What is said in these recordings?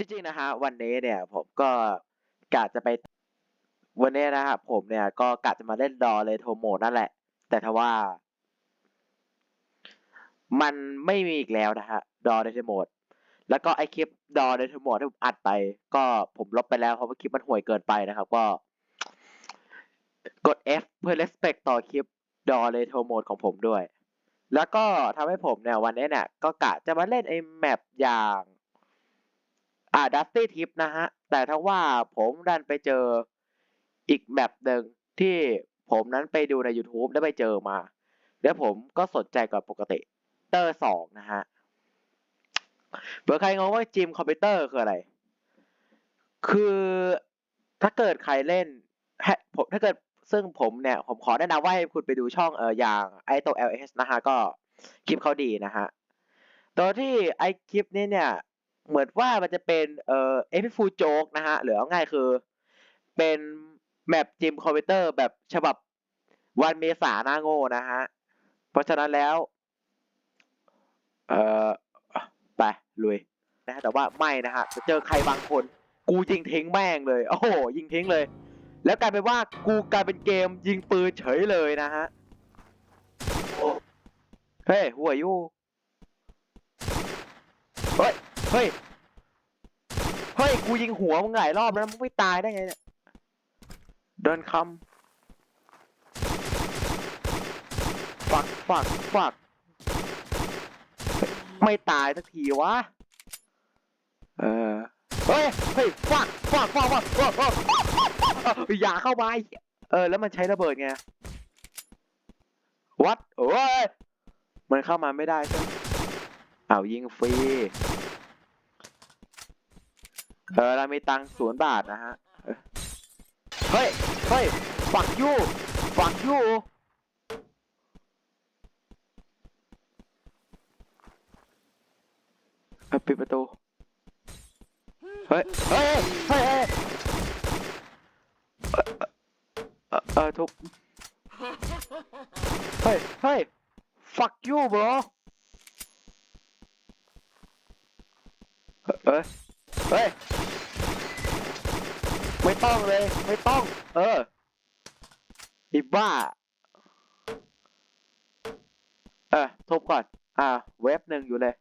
จริงๆนะฮะวันนี้เนี่ยผมก็กะจะไป วันนี้นะครับผมเนี่ยก็กะจะมาเล่นดอเลโทโมนั่นแหละ แต่ทว่า มันไม่มีอีกแล้วนะฮะดอเลโทโมดแล้วก็ไอคลิปดอเลโทโมดที่ผมอัดไป ก็ผมลบไปแล้วเพราะว่าคลิปมันห่วยเกินไปนะครับ ก็ กด F เพื่อ respect ต่อคลิปดอเลโทโมดของผมด้วย แล้วก็ทำให้ผมเนี่ยวันนี้เนี่ยก็กะจะมาเล่นไอแมปอย่าง อ่าดัสตี้ทิปนะฮะ แต่ถ้าว่าผมดันไปเจออีกแบบหนึ่งที่ผมนั้นไปดูใน YouTube แล้วไปเจอมา แล้วผมก็สนใจกว่าปกติเตอร์สองนะฮะเผื่อใครงงว่าจิมคอมพิวเตอร์คืออะไร คือถ้าเกิดใครเล่นผมถ้าเกิดซึ่งผมเนี่ย ผมขอแนะนำว่าให้คุณไปดูช่องเอออย่างไอตัว LS นะฮะ ก็คลิปเขาดีนะฮะ ตัวที่ไอคลิปนี้เนี่ย เหมือนว่ามันจะเป็นเอ่อเอพิฟูโจ๊กนะฮะหรือเอาง่ายคือ เป็นแมปจิมคอมพิวเตอร์แบบฉบับวันเมษาหน้าโง่นะฮะ เพราะฉะนั้นแล้ว เอ่อไปลุยนะฮะแต่ว่าไม่นะฮะจะเจอใครบางคน กูยิงทิ้งแม่งเลย โอ้โห ยิงทิ้งเลย แล้วกลายเป็นว่ากูกลายเป็นเกมยิงปืนเฉยเลยนะฮะเฮ้ยหัวยูเฮ้ย เฮ้ย เฮ้ย กูยิงหัวมึงหลายรอบแล้วมึงไม่ตายได้ไงเนี่ย เดินคำฝักฝักฝัก ไม่ตายสักทีวะ เออ เฮ้ย เฮ้ยฝักฝักฝักฝักฝักฝักอย่าเข้ามาไอ้เหี้ยเออ แล้วมันใช้ระเบิดไง วัดโอ้ย มันเข้ามาไม่ได้ใช่ไหมอ้าวยิงฟรี เออเรามีตังค์ศูนย์บาทนะฮะ เฮ้ย เฮ้ย ฝักยูฝักยูเออปิดประตู เฮ้ย เฮ้ย เฮ้ยเฮ้ยเออเออเออทุบ เฮ้ย เฮ้ย fuck you bro เอ้ย เฮ้ย ไม่ต้องเลย ไม่ต้อง เออไอีบ้า เออทบก่อน อ่า เว็บหนึ่งอยู่เลย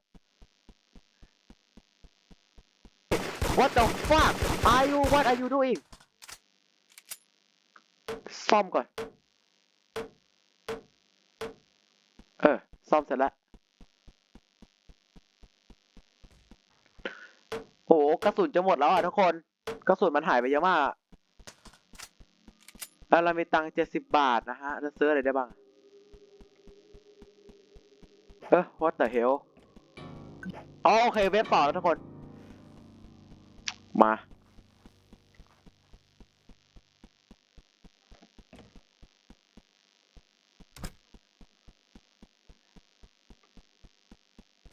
What the fuck are you what are you doing ซ่อมก่อน เออ ซ่อมเสร็จแล้ว โอ้โหกระสุนจะหมดแล้วอะทุกคน กระสุนมันหายไปเยอะมากอะแล้วเรามีตังค์เจ็ดสิบบาทนะฮะจะซื้ออะไรได้บ้าง เออ what the hell อ๋อโอเคเว็บต่อแล้วทุกคน มา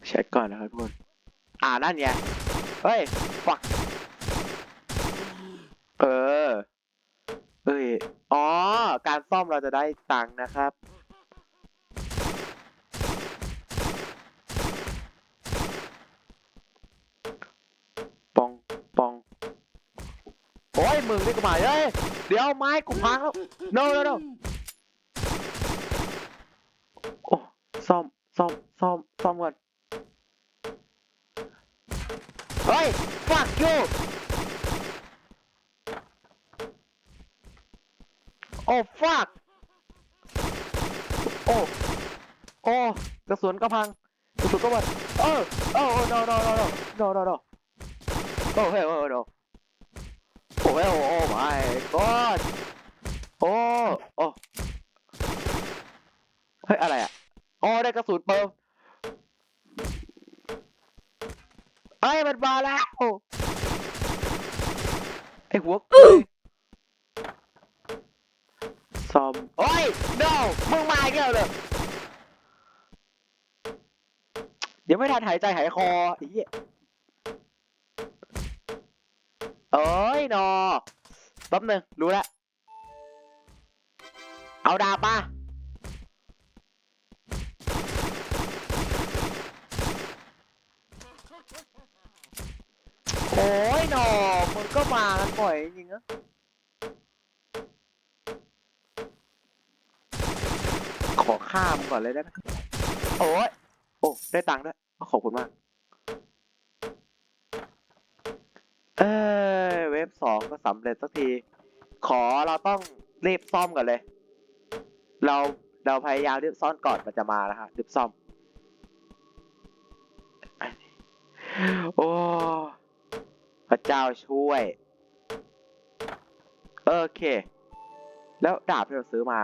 เช็คก่อนนะครับทุกคน อ่านั่นไง เฮ้ยฟัก เออ เอ้ย อ๋อ การซ่อมเราจะได้ ตังนะครับ ปองปองโอ้ยมึงนี่ก็มาเฮ้ยเดี๋ยวไม้กูพังแล้ว no no no โอ้ซ่อมซ่อมซ่อมซ่อมก่อนเฮ้ย fuck you โอ้ fuck โอ้โอ้กระสุนก็พังกระสุนก็หมดเออโอ้ no no no no no no no โอ้เฮ้ยโอ้ no โอ้เฮ้ยโอ้ my god โอ้โอ้เฮ้ยอะไรอะอ๋อได้กระสุนเปิมเอ้มันมาแล้วไอ้หัวกุย ซอมโอ้ย no มึงมาอีกแล้วเลยเดี๋ยวไม่ทันหายใจหายคอไอ้เหี้ยเอ้ยนอแป๊บหนึงรู้แล้วเอาดาบมาโโอ้ยนอมึงก็มากันบ่อยจริงนะ ขอข้ามก่อนเลยได้ไหมโอ้ยโอ้ได้ตังค์ด้วยขอบคุณมาก เอ้ยเว็บสองก็สำเร็จสักที ขอเราต้องรีบซ่อมก่อนเลย เราเราพยายามรีบซ่อนก่อนมันจะมานะฮะรีบซ่อม โอ้พระเจ้าช่วย โอเค แล้วดาบที่เราซื้อมา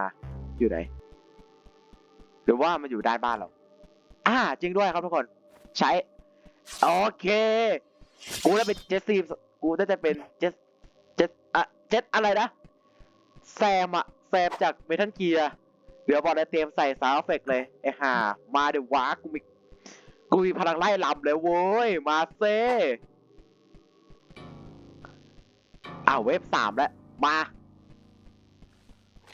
อยู่ไหน หรือว่ามันอยู่ด้านบ้านเรา อ่า จริงด้วยครับทุกคน ใช้ โอเค กูได้เป็นเจสซี่กูน่าจะเป็นเจสเจสอะเจสอะไรนะ แซมอะแซมจากเมทัลเกียร์เดี๋ยวบอกได้เตรียมใส่ซาวเอฟเฟกต์เลย ไอ้ห่า มาเดี๋ยววะกูมี กูมีพลังไล่ลำเลยโว้ย มาเซ่อ้าวเว็บสามแล้ว มา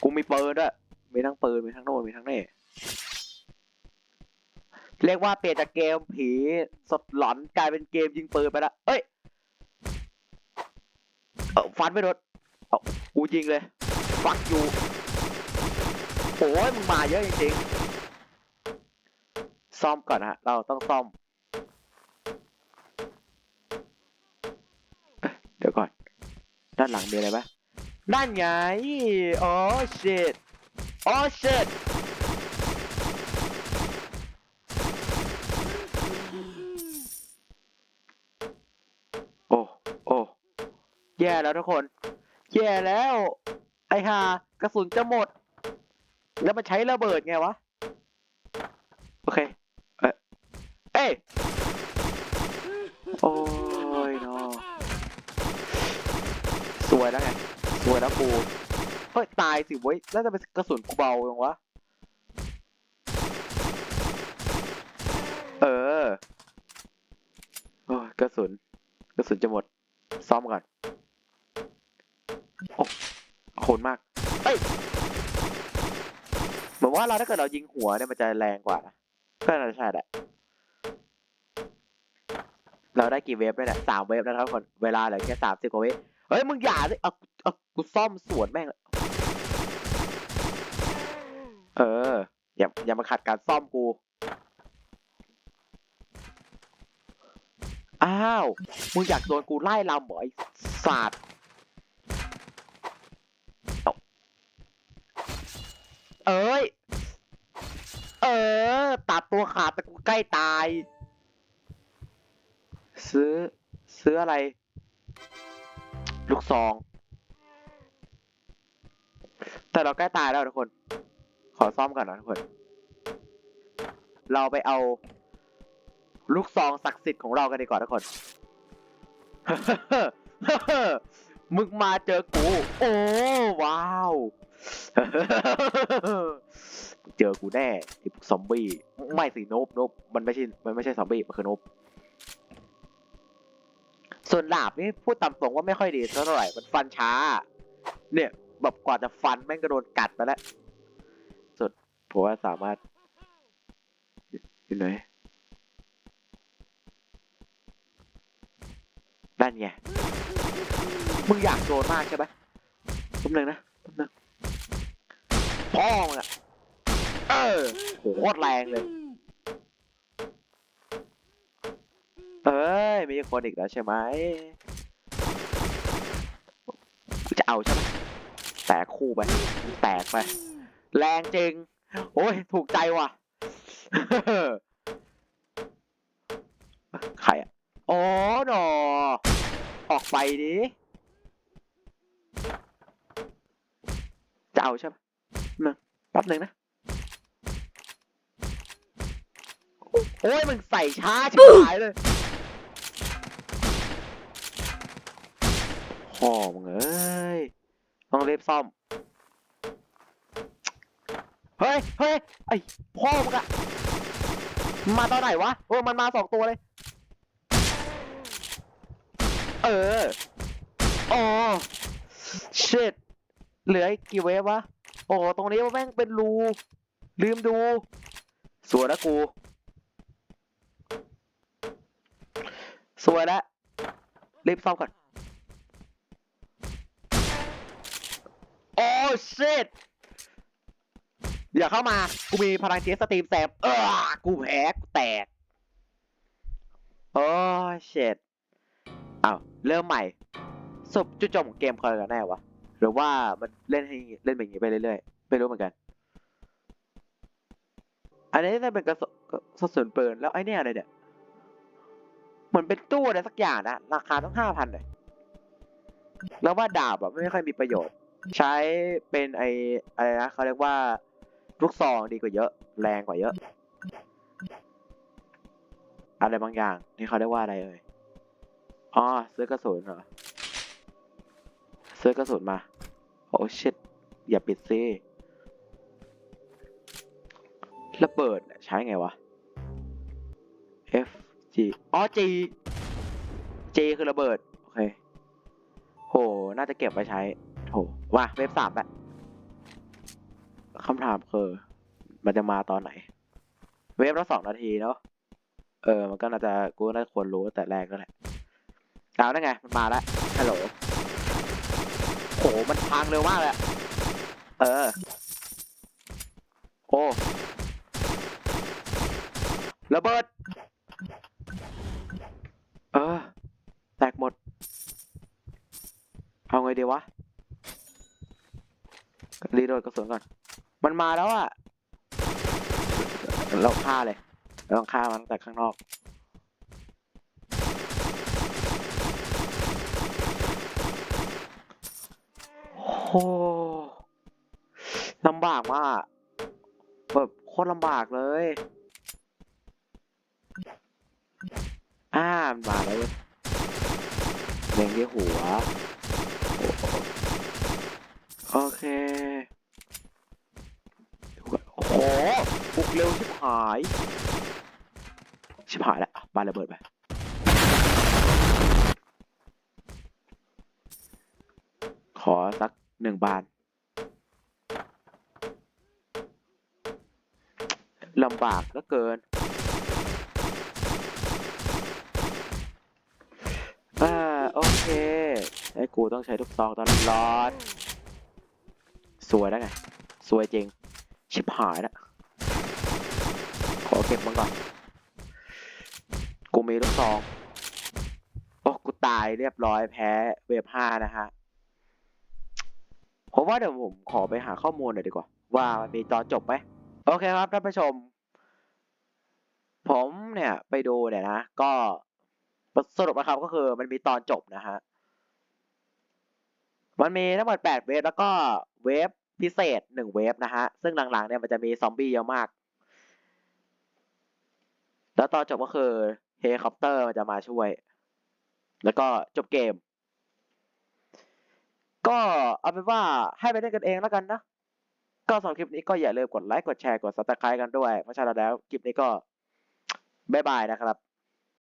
กูมีปืนด้วยมีทั้งปืนมีทั้งโน่นมีทั้งนี่ เรียกว่าเปลี่ยนจากเกมผีสดหลอนกลายเป็นเกมยิงปืนไปล้วเอ้ยเออฟันไม่โดนเอากูยิงเลย ฟักอยู่โอ้ยมึงมาเยอะจริงๆ ซ่อมก่อนฮะ เราต้องซ่อม เดี๋ยวก่อน ด้านหลังมีอะไรปะนั่นไงอ๋อ shit อ๋อ shit โอ้ โอ้ แย่แล้วทุกคน แย่แล้ว ไอ้ห่ากระสุนจะหมด แล้วมันใช้ระเบิดไงวะ โอเค เอ้เอ้โอ้ยนาะสวยแล้วไง สวยแล้วกูเฮ้ยตายสิเว้ยแล้วจะเป็นกระสุนกูเบายังวะ เออ โอ้กระสุน กระสุนจะหมด ซ่อมก่อน โอ้ขอบคุณมากเอ้ยเหมือนว่าเราถ้าเกิดเรายิงหัวเนี่ยมันจะแรงกว่านะก็น่าจะใช่แหละ เราได้กี่เวฟแล้วเนี่ยสามเวฟนะครับทุกคนเวลาเหลือแค่สามสิบกว่าเวฟเฮ้ยมึงอย่าสิเอาเอากูซ่อมสวนแม่งเลยเออ อย่าอย่ามาขัดการซ่อมกู อ้าว มึงอยากโดนกูไล่ลำเหรอไอ้ศาสตร์เอา เอ้ย เออ ตัดตัวขาดแต่กูใกล้ตาย ซื้อ ซื้ออะไร ลูกซอง แต่เราใกล้ตายแล้วทุกคน ขอซ่อมก่อนนะทุกคน เราไปเอา ลูกซองศักดิ์สิทธิ์ของเรากันดีกว่าทุกคน มึงมาเจอกู โอ้ว้าว เจอกูแน่ไอ้พวกซอมบี้ไม่สิโนบโนบมันไม่ใช่มันไม่ใช่ซอมบี้มันคือโนบส่วนดาบนี่พูดตามตรงว่าไม่ค่อยดีเท่าไหร่มันฟันช้า เนี่ยแบบกว่าจะฟันแม่งก็โดนกัดไปแล้วส่วนผมว่าสามารถอยู่ไหนนั่นไงมึงอยากโดนมากใช่ไหมแป๊บนึงนะแป๊บนึง พ่อมึงอะเออโหโคตรแรงเลย เอ้ยมีคนอีกแล้วใช่ไหมจะเอาใช่ไหมแตกคู่ไปแตกไป แรงจริง โอ้ย ถูกใจว่ะ ใครอะอ๋อหนอ ออกไปดิจะเอาใช่ไหม นึงแป๊บหนึ่งนะ โอ้ยมึงใส่ช้าชิบหายเลยพ่อมึงเอ้ยต้องรีบซ่อม เฮ้ยเฮ้ยไอพ่อมึงอะมาตอนไหนวะเออมันมาสองตัวเลย เออ อ๋อ shit เหลืออีกกี่เวฟวะ โอ้ตรงนี้แม่งเป็นรู ลืมดู สวยนะกู สวยล้วรีบซ่อมก่อน โอ้ชิตอย่าเข้ามา กูมีพลังเจสตรีมแซมเออกูแพ้กูแตก โอ้ชิตอ้าวเริ่มใหม่สรุปจุดจบของเกมคออะไรกันแน่วะ หรือว่ามันเล่นให้เล่นแบบนี้ไปเรื่อยๆไม่รู้เหมือนกัน อันนี้น่าเป็นกระสุนปืนแล้วไอ้เนี่ยอะไรเนี่ยเหมือนเป็นตู้อะไรสักอย่างนะราคาต้องห้าพันเลยแล้วว่าดาบอะไม่ค่อยมีประโยชน์ ใช้เป็นไออะไรนะเขาเรียกว่าลูกซองดีกว่าเยอะ แรงกว่าเยอะ อะไรบางอย่างนี่เขาเรียกว่าอะไรเอ่ยอ๋อซื้อกระสุนเหรอซื้อกระสุนมา โอ้ชิตอย่าปิดซิระเบิดใช้ไงวะ F G อ๋อ G G คือระเบิด โอเค โห น่าจะเก็บไว้ใช้โหว่าเว็บสามแหละคำถามคือ มันจะมาตอนไหน เว็บละสองนาทีเนาะ เออ มันก็น่าจะ กูน่าจะควรรู้แต่แรกแล้วแหละเอาได้ไง มันมาแล้วฮัลโหล โหมันพังเร็วมากเลยเออ โอ้ระเบิด เออ แตกหมด เอาไงดีวะรีโหลดกระสุนก่อน มันมาแล้วอะเราฆ่าเลยเราต้องฆ่ามันตั้งแต่ข้างนอก โอ้ลำบากมากแบบโคตรลำบากเลย อ่ามันมาแล้วเว้ยเล็งที่หัว โอเค โอ้โหบุกเร็วชิบหาย ชิบหายแล้วอะปาระเบิดไป ขอสัก หนึ่งบานลำบากเหลือเกินอ่าโอเค ไอ้กูต้องใช้ทุกซองตลอด สวยแล้วไง สวยจริง ชิบหายแล้วขอเก็บมันก่อน กูมีลูกซอง โอ้ กูตายเรียบร้อยแพ้เวฟห้านะฮะ ผมว่าเดี๋ยวผมขอไปหาข้อมูลหน่อยดีกว่า ว่ามันมีตอนจบไหมโอเคครับท่านผู้ชม ผมเนี่ยไปดูเนี่ยนะ ก็สรุปนะครับก็คือมันมีตอนจบนะฮะมันมีทั้งหมดแปดเวฟแล้วก็เวฟพิเศษหนึ่งเวฟนะฮะ ซึ่งหลังๆเนี่ยมันจะมีซอมบี้เยอะมาก แล้วตอนจบก็คือเฮลิคอปเตอร์มันจะมาช่วย แล้วก็จบเกม ก็เอาเป็นว่าให้ไปเล่นกันเองแล้วกันนะ ก็สำหรับคลิปนี้ก็อย่าลืมกดไลค์กดแชร์กดซับสไครต์กันด้วยเพราะฉะนั้นแล้วคลิปนี้ก็บ๊ายบายนะครับ